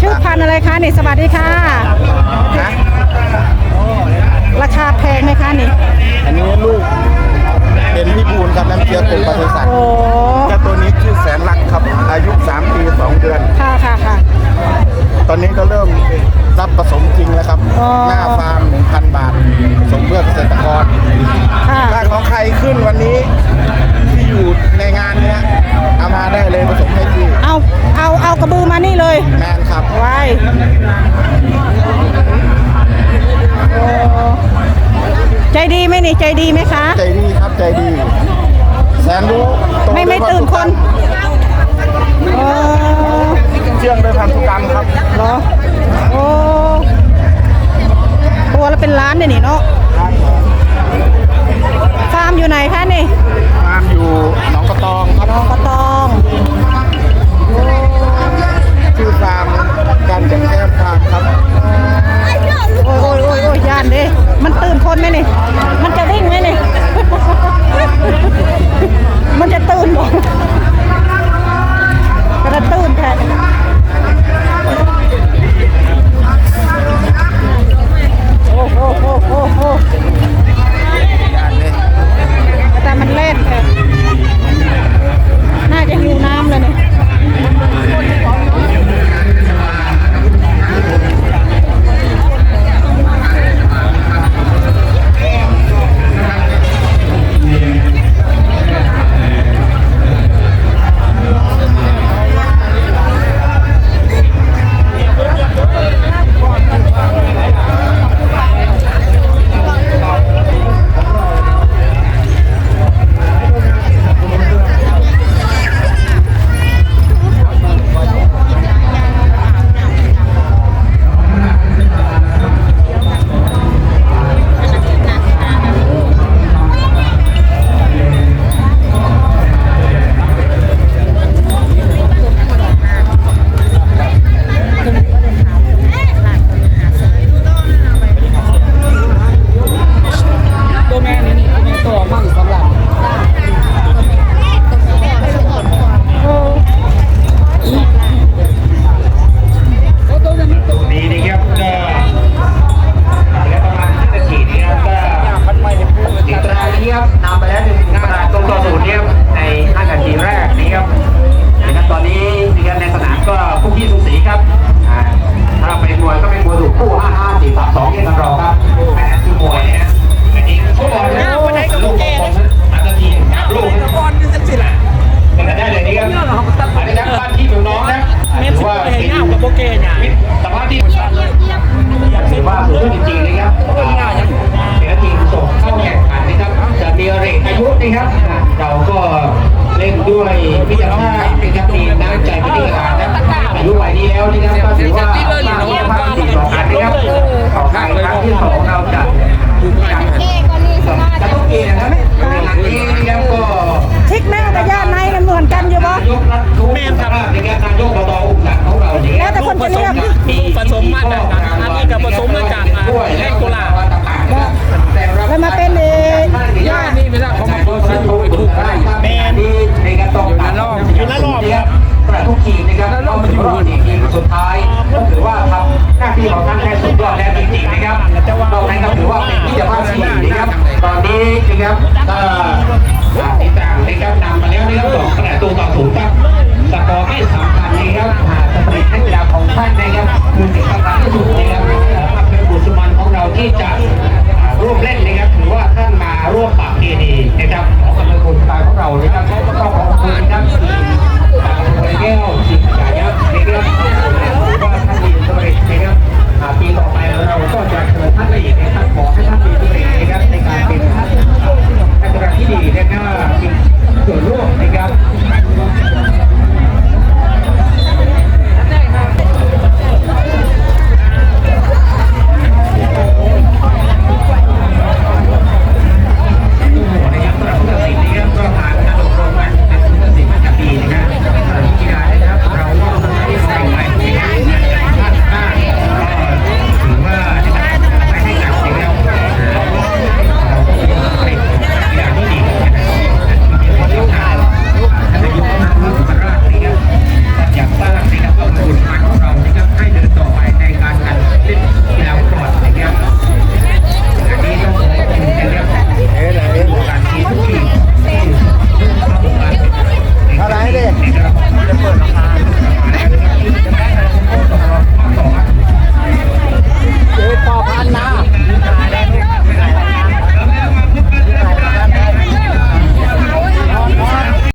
ชื่อพันอะไรคะนี่สวัสดีค่ะ ราคาแพงไหมคะนี่ อันนี้ลูกเป็นพิบูลกับน้ำเชื้อกลุ่มปศุสัตว์โอ้แต่ตัวนี้ชื่อแสนรักครับอายุ 3 ปี 2 เดือน ค่ะค่ะค่ะ ตอนนี้ก็เริ่มรับผสมจริงแล้วครับหน้าฟาร์ม1,000 บาท ดีไหมคะ ใจดีครับใจดี แสนรู้ไม่ไม่ตื่นคนเชื่องด้ยพันธุกรรมครับ เหรอ โอ้ ตัวละเป็นล้านเนี่ยนี่เนาะารถแบบอันนี้กับผสมมาจาก